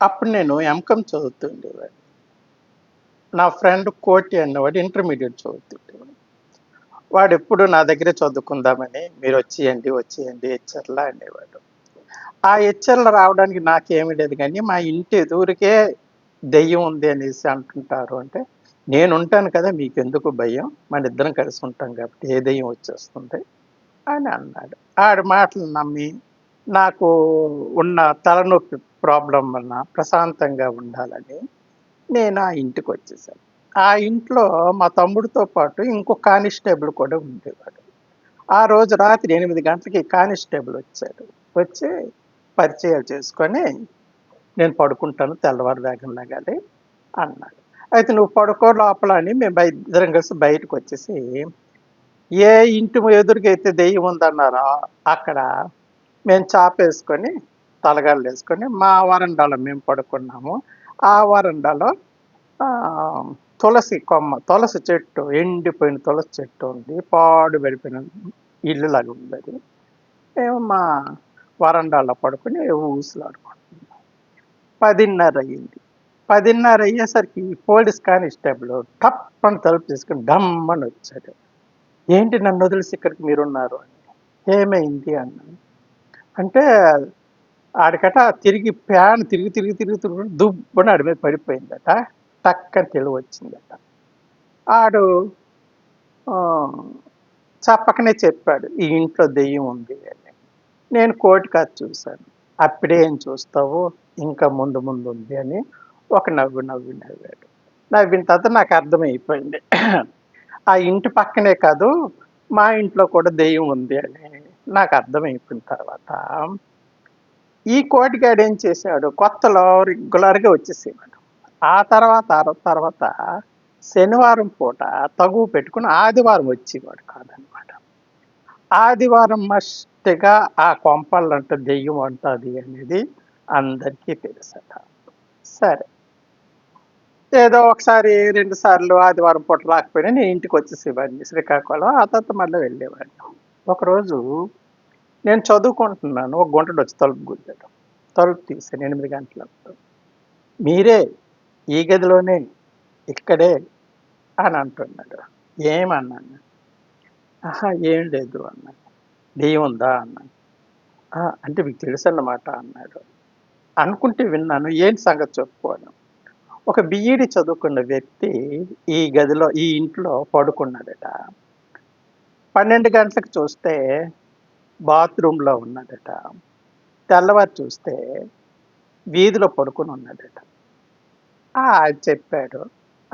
అప్పుడు నేను ఎంకమ్ చదువుతుండేవాడు నా ఫ్రెండ్ కోటి అన్నవాడు ఇంటర్మీడియట్ చదువుతుండేవాడు. వాడు ఎప్పుడు నా దగ్గరే చదువుకుందామని మీరు వచ్చేయండి వచ్చేయండి హెచ్చర్లా అనేవాడు. ఆ హెచ్చర్లు రావడానికి నాకేమీ లేదు కానీ మా ఇంటి ఎదురుకే దెయ్యం ఉంది అనేసి అంటుంటారు అంటే నేను ఉంటాను కదా మీకు ఎందుకు భయం? మన ఇద్దరం కలిసి ఉంటాం కాబట్టి ఏ దెయ్యం వచ్చేస్తుంది? అని అన్నాడు. ఆడి మాటలు నమ్మి నాకు ఉన్న తలనొప్పి ప్రాబ్లం వలన ప్రశాంతంగా ఉండాలని నేను ఆ ఇంటికి వచ్చేసాను. ఆ ఇంట్లో మా తమ్ముడితో పాటు ఇంకో కానిస్టేబుల్ కూడా ఉండేవాడు. ఆ రోజు రాత్రి ఎనిమిది గంటలకి కానిస్టేబుల్ వచ్చాడు. వచ్చి పరిచయాలు చేసుకొని నేను పడుకుంటాను తెల్లవారు వేగం లాగాలి అన్నాడు. అయితే నువ్వు పడుకో లోపల అని మేము బయ ఇద్దరం కలిసి బయటకు వచ్చేసి ఏ ఇంటి ఎదురుకైతే దెయ్యం ఉందన్నారో అక్కడ మేము చాపేసుకొని తలగాళ్ళు వేసుకొని మా వరండాలో మేము పడుకున్నాము. ఆ వరండాలో తులసి కొమ్మ తులసి చెట్టు ఎండిపోయిన తులసి చెట్టు ఉంది. పాడు పడిపోయిన ఇల్లు లాగా ఉంది అది. మేము మా వరండాలో పడుకుని ఊసులాడుకుంటున్నాం. పదిన్నర అయ్యింది. పదిన్నర అయ్యేసరికి పోలీస్ కానిస్టేబుల్ టప్ అని తలుపు తీసుకుని డమ్మని వచ్చాడు. ఏంటి నన్ను వదిలిసి ఇక్కడికి మీరున్నారు? అని. ఏమైంది? అన్నాను అంటే ఆడికట తిరిగి ప్యాన్ తిరిగి తిరిగి తిరిగి తిరిగి దుబ్బని ఆడి మీద పడిపోయిందట. టక్కని తెలివి వచ్చిందట. ఆడు చెప్పకనే చెప్పాడు ఈ ఇంట్లో దెయ్యం ఉంది అని. నేను కోటి కాదు చూశాను. అప్పుడే ఏం చూస్తావు? ఇంకా ముందు ముందు ఉంది అని ఒక నవ్వు నవ్వి నవ్వాడు. నవ్విన తర్వాత నాకు అర్థమైపోయింది. ఆ ఇంటి పక్కనే కాదు మా ఇంట్లో కూడా దెయ్యం ఉంది అని. నాకు అర్థమైపోయిన తర్వాత ఈ కోటిగాడు ఏం చేశాడు? కొత్తలో రెగ్యులర్గా వచ్చేసేవాడు. ఆ తర్వాత ఆ తర్వాత శనివారం పూట తగువ పెట్టుకుని ఆదివారం వచ్చేవాడు కాదనమాట. ఆదివారం మస్ట్గా ఆ కొంపళ్ళంట దెయ్యం ఉంటుంది అనేది అందరికీ తెలుసట. సరే. ఏదో ఒకసారి రెండు సార్లు ఆదివారం పూట రాకపోయినా నేను ఇంటికి వచ్చేసేవాడిని శ్రీకాకుళం. ఆ తర్వాత మళ్ళీ వెళ్ళేవాడిని. ఒకరోజు నేను చదువుకుంటున్నాను. ఒక గుంటడు వచ్చి తలుపు గుద్దాడు. తలుపు తీసాను ఎనిమిది గంటల మీరే ఈ గదిలోనే ఇక్కడే అని అంటున్నాడు. ఏమన్నాను? ఆహా ఏం లేదు అన్నాను దెయ్యం ఉందా అన్నాను అంటే మీకు తెలుసు అన్నమాట అన్నాడు. అనుకుంటే విన్నాను. ఏంటి సంగతి చెప్పుకోను. ఒక బీఈడి చదువుకున్న వ్యక్తి ఈ గదిలో ఈ ఇంట్లో పడుకున్నాడట. పన్నెండు గంటలకు చూస్తే బాత్రూంలో ఉన్నాడట తెల్లవారు చూస్తే వీధిలో పడుకుని ఉన్నదట. ఆయన చెప్పాడు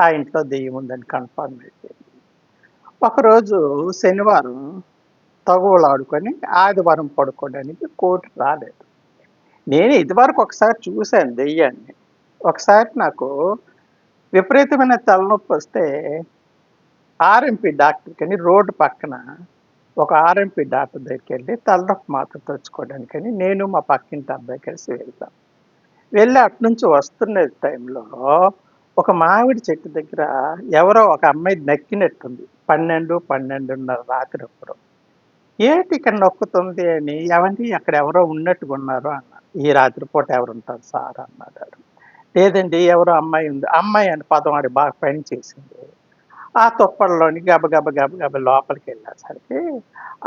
ఆ ఇంట్లో దెయ్యం ఉందని కన్ఫర్మ్ అయిపోయింది. ఒకరోజు శనివారం తగువలాడుకొని ఆదివారం పడుకోవడానికి కోర్టు రాలేదు. నేను ఇదివరకు ఒకసారి చూశాను దెయ్యాన్ని. ఒకసారి నాకు విపరీతమైన తలనొప్పి వస్తే ఆర్ఎంపీ డాక్టర్ కానీ రోడ్డు పక్కన ఒక ఆర్ఎంపీ డాక్టర్ దగ్గరికి వెళ్ళి తలనొప్పి మాత్రం తెచ్చుకోవడానికని నేను మా పక్కింటి అబ్బాయి కలిసి వెళ్తాం. వెళ్ళి అటు నుంచి వస్తున్న టైంలో ఒక మామిడి చెట్టు దగ్గర ఎవరో ఒక అమ్మాయి నక్కినట్టుంది. పన్నెండు పన్నెండున్నర రాత్రి అప్పుడు. ఏంటి ఇక్కడ నొక్కుతుంది? అని ఎవరి అక్కడ ఎవరో ఉన్నట్టుగా ఉన్నారు అన్నారు. ఈ రాత్రిపూట ఎవరు ఉంటారు సార్? అన్నారు లేదండి ఎవరో అమ్మాయి ఉంది. అమ్మాయి అని పదం ఆడి బాగా పని చేసింది. ఆ తుప్పల్లోని గబ గబ గబ గబ లోపలికి వెళ్ళేసరికి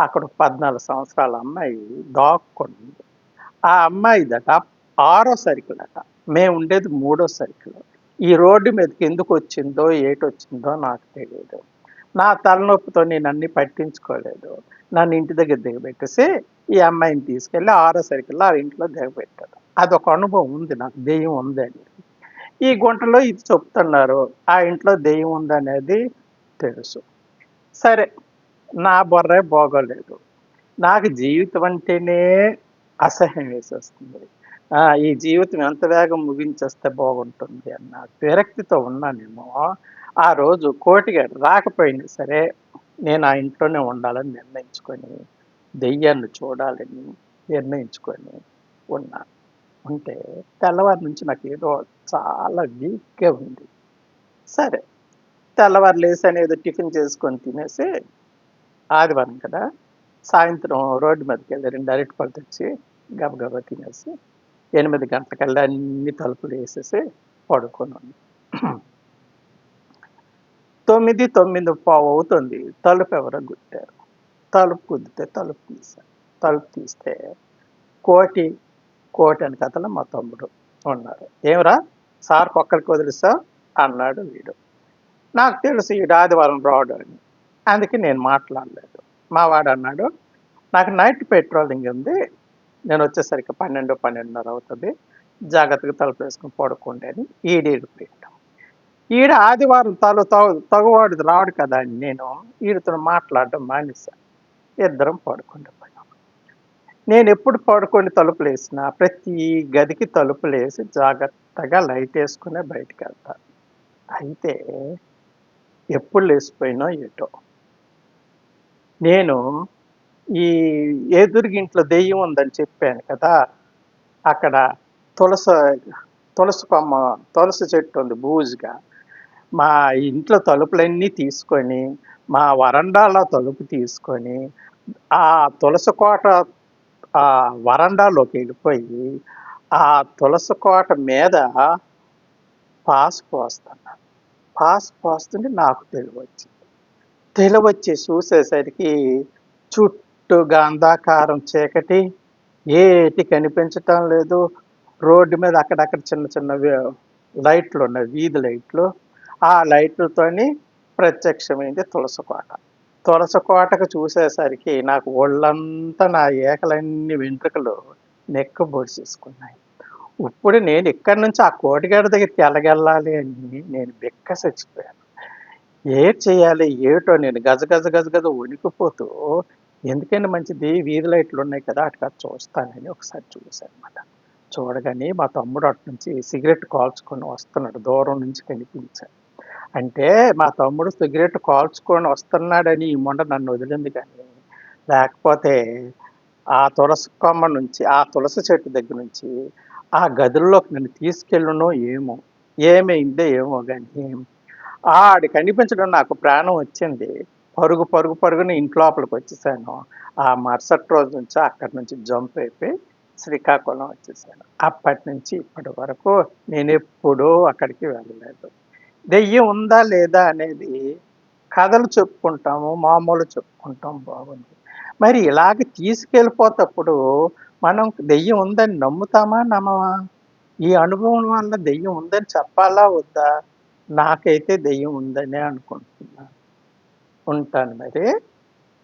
అక్కడ పద్నాలుగు సంవత్సరాల అమ్మాయి దాక్కుంది. ఆ అమ్మాయి దట ఆరో సరుకులట అట. మేము ఉండేది మూడో సరుకులు. ఈ రోడ్డు మీదకి ఎందుకు వచ్చిందో ఏటొచ్చిందో నాకు తెలియదు. నా తలనొప్పితో నేను అన్ని పట్టించుకోలేదు. నన్ను ఇంటి దగ్గర దిగబెట్టేసి ఈ అమ్మాయిని తీసుకెళ్ళి ఆరో సర్కిల్లో ఆ ఇంట్లో దిగబెట్టారు అదొక అనుభవం ఉంది నాకు దెయ్యం ఉంది అని ఈ గుంటలో ఇది చెప్తున్నారు ఆ ఇంట్లో దెయ్యం ఉందనేది తెలుసు. సరే నా బొర్రే బాగోలేదు. నాకు జీవితం అంటేనే అసహ్యం వేసేస్తుంది. ఈ జీవితం ఎంత వేగం ముగించేస్తే బాగుంటుంది అన్న విరక్తితో ఉన్నానేమో. ఆ రోజు కోటిగాడు రాకపోయింది సరే నేను ఆ ఇంట్లోనే ఉండాలని నిర్ణయించుకొని దెయ్యాన్ని చూడాలని నిర్ణయించుకొని ఉన్నా. ఉంటే తెల్లవారి నుంచి నాకు ఏదో చాలా వీక్గా ఉంది. సరే తెల్లవారు లేసి ఏదో టిఫిన్ చేసుకొని తినేసి ఆదివారం కదా సాయంత్రం రోడ్డు మీదకి వెళ్ళి రెండు అరటి పళ్ళు తెచ్చి గబగబా తినేసి ఎనిమిది గంటలకల్లా అన్ని తలుపులు వేసేసి పడుకున్నాను తొమ్మిది తొమ్మిది పావు అవుతుంది. తలుపు ఎవరో గుట్టారు తలుపు కుదితే తలుపు తీశాను తలుపు తీస్తే కోటి కోటి అని కథలో మా తమ్ముడు ఉన్నారు. ఏమరా? సార్ ఒక్కరికి వదిలిస్తా అన్నాడు వీడు. నాకు తెలుసు ఈ ఆదివారం రాడు అని. అందుకే నేను మాట్లాడలేదు. మా వాడు అన్నాడు నాకు నైట్ పెట్రోలింగ్ ఉంది. నేను వచ్చేసరికి పన్నెండు పన్నెండున్నర అవుతుంది. జాగ్రత్తగా తలుపు వేసుకుని పడుకోండి అని ఈడీడు పెట్టాం. ఈడ ఆదివారం తలు తగు తగువాడు రాడు కదా అని నేను ఈడితో మాట్లాడడం మానేశాను ఇద్దరం పడుకుంటూ పోయాం. నేను ఎప్పుడు పడుకొని తలుపులు వేసినా ప్రతి గదికి తలుపులు వేసి జాగ్రత్తగా లైట్ వేసుకునే బయటికి వెళ్తాను. అయితే ఎప్పుడు లేచిపోయినా ఏటో. నేను ఈ ఎదురుగింట్లో దెయ్యం ఉందని చెప్పాను కదా అక్కడ తులసి తులసి కొమ్మ తులసి చెట్టు ఉంది బూజుగా. మా ఇంట్లో తలుపులన్నీ తీసుకొని మా వరండాలో తలుపు తీసుకొని ఆ తులసి కోట ఆ వరండాలోకి వెళ్ళిపోయి ఆ తులసి కోట మీద పాసు పోస్తున్నాను పాస్ పోస్తుంటే నాకు తెలివచ్చింది. తెలివచ్చి చూసేసరికి చుట్టూ గంధాకారం చీకటి ఏటి కనిపించటం లేదు. రోడ్డు మీద అక్కడక్కడ చిన్న చిన్న లైట్లు ఉన్నాయి వీధి లైట్లు. ఆ లైట్లతోని ప్రత్యక్షమైంది తులసకోట తులసి కోటకు చూసేసరికి నాకు ఒళ్ళంతా నా ఏకలన్నీ వెంట్రుకలు నెక్క పొడిచేసుకున్నాయి ఇప్పుడు నేను ఇక్కడి నుంచి ఆ కోటిగారి దగ్గరికి ఎలాగెళ్ళాలి అని నేను బిక్క చచ్చిపోయాను. ఏ చేయాలి ఏటో నేను గజ గజ గజ గజ వణికిపోతూ ఎందుకైనా మంచిది వీధి లైట్లు ఉన్నాయి కదా అటుగా చూస్తానని ఒకసారి చూశాను అనమాట చూడగానే మా తమ్ముడు అటు నుంచి సిగరెట్ కాల్చుకొని వస్తున్నాడు దూరం నుంచి కనిపించాడు. అంటే మా తమ్ముడు సిగరెట్ కాల్చుకొని వస్తున్నాడని ఈ మొండ నన్ను వదిలింది కానీ లేకపోతే ఆ తులసి కొమ్మ నుంచి ఆ తులసి చెట్టు దగ్గర నుంచి ఆ గదుల్లో నన్ను తీసుకెళ్ళను ఏమో ఏమైందో ఏమో కానీ ఆడి కనిపించడం నాకు ప్రాణం వచ్చింది. పరుగు పరుగు పరుగుని ఇంట్లోపలికి వచ్చేసాను. ఆ మరుసటి రోజు నుంచి అక్కడి నుంచి జంప్ అయిపోయి శ్రీకాకుళం వచ్చేసాను. అప్పటి నుంచి ఇప్పటి వరకు నేను ఎప్పుడూ అక్కడికి వెళ్ళలేదు. దెయ్యం ఉందా లేదా అనేది కథలు చెప్పుకుంటాము మామూలు చెప్పుకుంటాం బాగుంది. మరి ఇలాగ తీసుకెళ్ళిపోతప్పుడు మనం దెయ్యం ఉందని నమ్ముతామా నమ్మవా ఈ అనుభవం వల్ల దెయ్యం ఉందని చెప్పాలా వద్దా? నాకైతే దెయ్యం ఉందనే అనుకుంటున్నాను. ఉంటాను మరి.